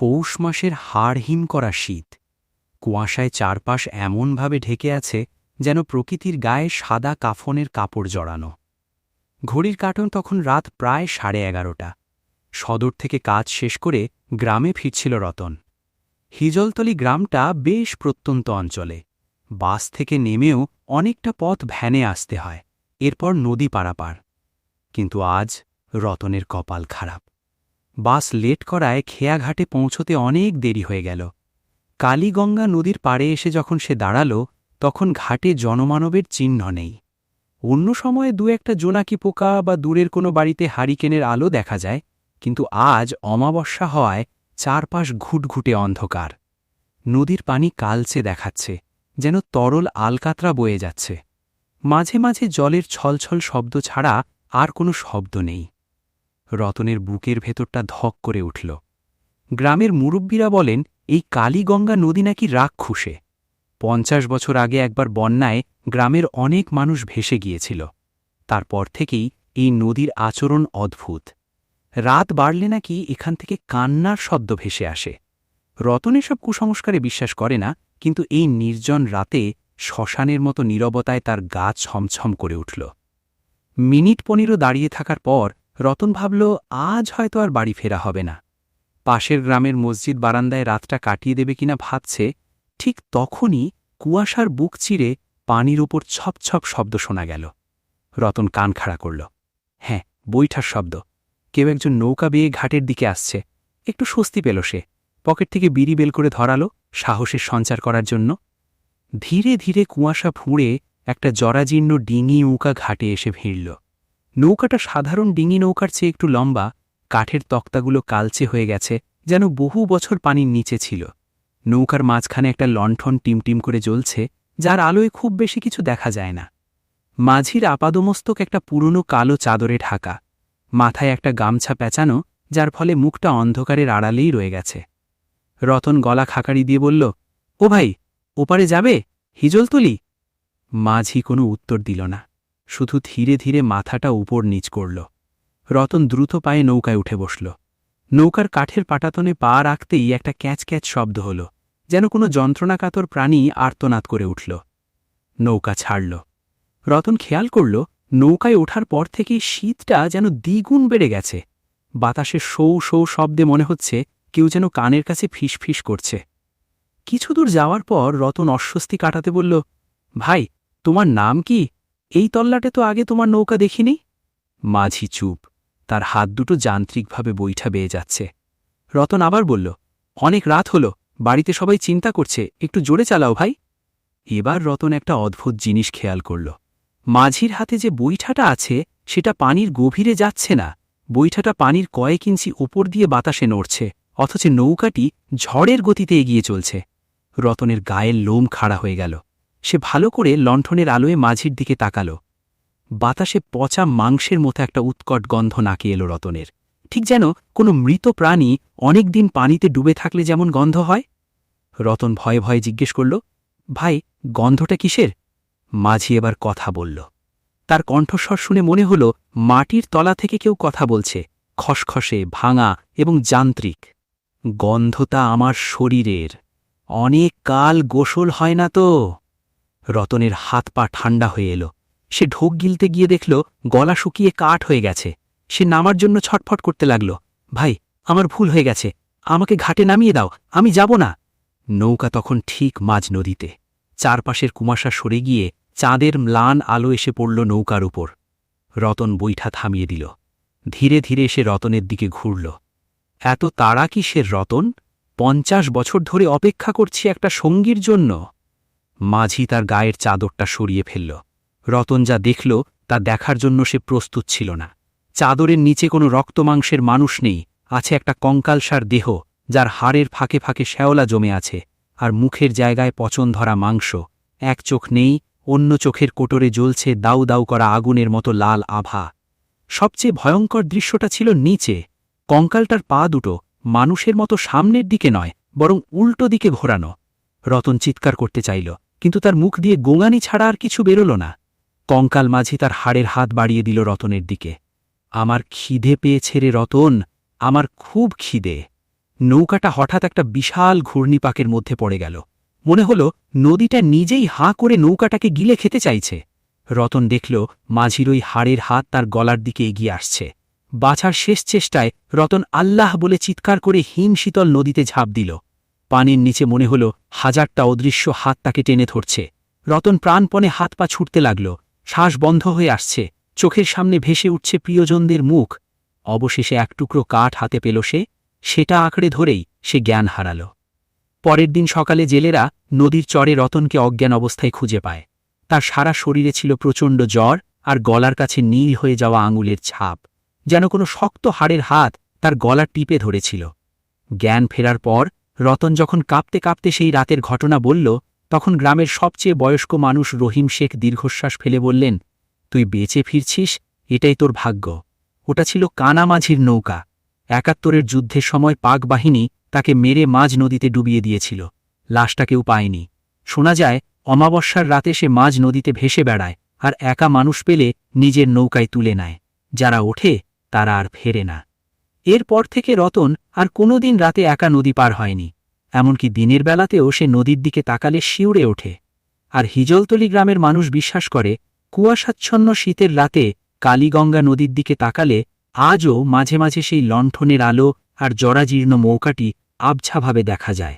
পৌষ মাসের হাড়হিম করা শীত। কুয়াশায় চারপাশ এমনভাবে ঢেকে আছে যেন প্রকৃতির গায়ে সাদা কাফনের কাপড় জড়ানো। ঘড়ির কাটন তখন রাত প্রায় সাড়ে এগারোটা। সদর থেকে কাজ শেষ করে গ্রামে ফিরছিল রতন। হিজলতলি গ্রামটা বেশ প্রত্যন্ত অঞ্চলে। বাস থেকে নেমেও অনেকটা পথ ভ্যানে আসতে হয়। এরপর নদী পারাপার। কিন্তু আজ রতনের কপাল খারাপ। বাস লেট করায় খেয়াঘাটে পৌঁছতে অনেক দেরি হয়ে গেল। কালীগঙ্গা নদীর পাড়ে এসে যখন সে দাঁড়াল, তখন ঘাটে জনমানবের চিহ্ন নেই। অন্য সময়ে দু একটা জোনাকি পোকা বা দূরের কোনো বাড়িতে হারিকেনের আলো দেখা যায়, কিন্তু আজ অমাবস্যা হওয়ায় চারপাশ ঘুটঘুটে অন্ধকার। নদীর পানি কালচে দেখাচ্ছে, যেন তরল আলকাতরা বয়ে যাচ্ছে। মাঝে মাঝে জলের ছলছল শব্দ ছাড়া আর কোনো শব্দ নেই। রতনের বুকের ভেতরটা ধক করে উঠল। গ্রামের মুরব্বীরা বলেন, এই কালীগঙ্গা নদী নাকি রাক্ষুসে। পঞ্চাশ বছর আগে একবার বন্যায় গ্রামের অনেক মানুষ ভেসে গিয়েছিল। তারপর থেকেই এই নদীর আচরণ অদ্ভুত। রাত বাড়লে নাকি এখান থেকে কান্নার শব্দ ভেসে আসে। রতন এসব কুসংস্কারে বিশ্বাস করে না, কিন্তু এই নির্জন রাতে শ্মশানের মতো নীরবতায় তার গা ছমছম করে উঠল। মিনিট পনেরো দাঁড়িয়ে থাকার পর রতন ভাবল, আজ হয়তো আর বাড়ি ফেরা হবে না। পাশের গ্রামের মসজিদ বারান্দায় রাতটা কাটিয়ে দেবে কিনা ভাবছে, ঠিক তখনই কুয়াশার বুক চিরে পানির ওপর ছপ ছপ শব্দ শোনা গেল। রতন কান খাড়া করল হ্যাঁ বৈঠার শব্দ। কেউ একজন নৌকা বেয়ে ঘাটের দিকে আসছে। একটু স্বস্তি পেল সে। পকেট থেকে বিড়ি বেল করে ধরালো সাহসের সঞ্চার করার জন্য। ধীরে ধীরে কুয়াশা ফুঁড়ে একটা জরাজীর্ণ ডিঙি নৌকা ঘাটে এসে ভিড়ল। নৌকাটা সাধারণ ডিঙি নৌকার চেয়ে একটু লম্বা, কাঠের তক্তাগুলো কালচে হয়ে গেছে, যেন বহু বছর পানির নিচে ছিল। নৌকার মাঝখানে একটা লণ্ঠন টিমটিম করে জ্বলছে, যার আলোয় খুব বেশি কিছু দেখা যায় না। মাঝির আপাদমস্তক একটা পুরনো কালো চাদরে ঢাকা, মাথায় একটা গামছা পেঁচানো, যার ফলে মুখটা অন্ধকারের আড়ালেই রয়ে গেছে। রতন গলা খাকারি দিয়ে বলল, ও ভাই, ওপারে যাবে? হিজলতলি? মাঝি কোনো উত্তর দিল না। শুধু ধীরে ধীরে মাথাটা উপর নিচ করল। রতন দ্রুত পায়ে নৌকায় উঠে বসল। নৌকার কাঠের পাটাতনে পা রাখতেই একটা ক্যাচ ক্যাচ শব্দ হল, যেন কোনো যন্ত্রণাকাতর প্রাণী আর্তনাদ করে উঠল। নৌকা ছাড়ল। রতন খেয়াল করল, নৌকায় ওঠার পর থেকে শীতটা যেন দ্বিগুণ বেড়ে গেছে। বাতাসে সৌ সৌ শব্দে মনে হচ্ছে কেউ যেন কানের কাছে ফিস করছে। কিছু দূর যাওয়ার পর রতন অস্বস্তি কাটাতে বলল, ভাই, তোমার নাম কি? এই তল্লাটে তো আগে তোমার নৌকা দেখিনি? মাঝি চুপ। তার হাত দুটো যান্ত্রিকভাবে বৈঠা বেয়ে যাচ্ছে। রতন আবার বলল, অনেক রাত হল, বাড়িতে সবাই চিন্তা করছে, একটু জোরে চালাও ভাই। এবার রতন একটা অদ্ভুত জিনিস খেয়াল করল। মাঝির হাতে যে বৈঠাটা আছে, সেটা পানির গভীরে যাচ্ছে না। বৈঠাটা পানির কয়েক ইঞ্চি ওপর দিয়ে বাতাসে নড়ছে, অথচ নৌকাটি ঝড়ের গতিতে এগিয়ে চলছে। রতনের গায়ের লোম খাড়া হয়ে গেল। সে ভালো করে লণ্ঠনের আলোয় মাঝির দিকে তাকাল। বাতাসে পচা মাংসের মতো একটা উৎকট গন্ধ নাকে এলো রতনের। ঠিক যেন কোনো মৃত প্রাণী অনেক দিন পানিতে ডুবে থাকলে যেমন গন্ধ হয়। রতন ভয়ে ভয়ে জিজ্ঞেস করল, ভাই, গন্ধটা কিসের? মাঝি এবার কথা বলল। তার কণ্ঠস্বর শুনে মনে হল, মাটির তলা থেকে কেউ কথা বলছে, খসখসে, ভাঙা এবং যান্ত্রিক। গন্ধটা আমার শরীরের। অনেক কাল গোসল হয় না তো। রতনের হাত পা ঠান্ডা হয়ে এলো। সে ঢোক গিলতে গিয়ে দেখল, গলা শুকিয়ে কাঠ হয়ে গেছে। সে নামার জন্য ছটফট করতে লাগল। ভাই, আমার ভুল হয়ে গেছে। আমাকে ঘাটে নামিয়ে দাও। আমি যাব না। নৌকা তখন ঠিক মাঝ নদীতে। চারপাশের কুমাশা সরে গিয়ে চাঁদের ম্লান আলো এসে পড়ল নৌকার উপর। রতন বৈঠা থামিয়ে দিল। ধীরে ধীরে সে রতনের দিকে ঘুরল। এত তাড়া কি সে রতন? পঞ্চাশ বছর ধরে অপেক্ষা করছি একটা সঙ্গীর জন্য। মাঝি তার গায়ের চাদরটা সরিয়ে ফেলল। রতন যা দেখল, তা দেখার জন্য সে প্রস্তুত ছিল না। চাদরের নিচে কোনো রক্তমাংসের মানুষ নেই, আছে একটা কঙ্কালসার দেহ, যার হাড়ের ফাঁকে ফাঁকে শ্যাওলা জমে আছে, আর মুখের জায়গায় পচন ধরা মাংস। এক চোখ নেই, অন্য চোখের কোটরে জ্বলছে দাউ দাউ করা আগুনের মতো লাল আভা। সবচেয়ে ভয়ঙ্কর দৃশ্যটা ছিল নিচে। কঙ্কালটার পা দুটো মানুষের মতো সামনের দিকে নয়, বরং উল্টো দিকে ঘোরানো। রতন চিৎকার করতে চাইল। কিন্তু তার মুখ দিয়ে গোঙানি ছাড়া আর কিছু বেরোল না। কঙ্কাল মাঝি তার হাড়ের হাত বাড়িয়ে দিল রতনের দিকে। আমার খিদে পেয়েছে রে রতন, আমার খুব খিদে। নৌকাটা হঠাৎ একটা বিশাল ঘূর্ণিপাকের মধ্যে পড়ে গেল। মনে হল নদীটা নিজেই হাঁ করে নৌকাটাকে গিলে খেতে চাইছে। রতন দেখল মাঝির ওই হাড়ের হাত তার গলার দিকে এগিয়ে আসছে। বাছার শেষ চেষ্টায় রতন আল্লাহ বলে চিৎকার করে হিম শীতল নদীতে ঝাঁপ দিল। পানির নিচে মনে হল, হাজারটা অদৃশ্য হাত তাকে টেনে ধরছে। রতন প্রাণপণে হাত পা ছুটতে লাগল, শ্বাস বন্ধ হয়ে আসছে, চোখের সামনে ভেসে উঠছে প্রিয়জনদের মুখ। অবশেষে এক টুকরো কাঠ হাতে পেল সে, সেটা আঁকড়ে ধরেই সে জ্ঞান হারাল। পরের দিন সকালে জেলেরা নদীর চরে রতনকে অজ্ঞান অবস্থায় খুঁজে পায়। তার সারা শরীরে ছিল প্রচণ্ড জ্বর আর গলার কাছে নীল হয়ে যাওয়া আঙুলের ছাপ। যেন কোনো শক্ত হাড়ের হাত তার গলা টিপে ধরেছিল। জ্ঞান ফেরার পর রতন যখন কাঁপতে কাঁপতে সেই রাতের ঘটনা বলল, তখন গ্রামের সবচেয়ে বয়স্ক মানুষ রহিম শেখ দীর্ঘশ্বাস ফেলে বললেন, তুই বেঁচে ফিরছিস? এটাই তোর ভাগ্য। ওটা ছিল কানামাঝির নৌকা। একাত্তরের যুদ্ধের সময় পাক বাহিনী তাকে মেরে মাঝ নদীতে ডুবিয়ে দিয়েছিল। লাশটা কেউ পায়নি। শোনা যায়, অমাবস্যার রাতে সে মাঝ নদীতে ভেসে বেড়ায় আর একা মানুষ পেলে নিজের নৌকায় তুলে নেয়। যারা ওঠে, তারা আর ফেরে না। এরপর থেকে রতন আর কোনোদিন রাতে একা নদী পার হয়নি, এমনকি দিনের বেলাতেও সে নদীর দিকে তাকালে শিউড়ে ওঠে। আর হিজলতলি গ্রামের মানুষ বিশ্বাস করে, কুয়াশাচ্ছন্ন শীতের রাতে কালীগঙ্গা নদীর দিকে তাকালে আজও মাঝে মাঝে সেই লণ্ঠনের আলো আর জরাজীর্ণ মৌকাটি আবছাভাবে দেখা যায়।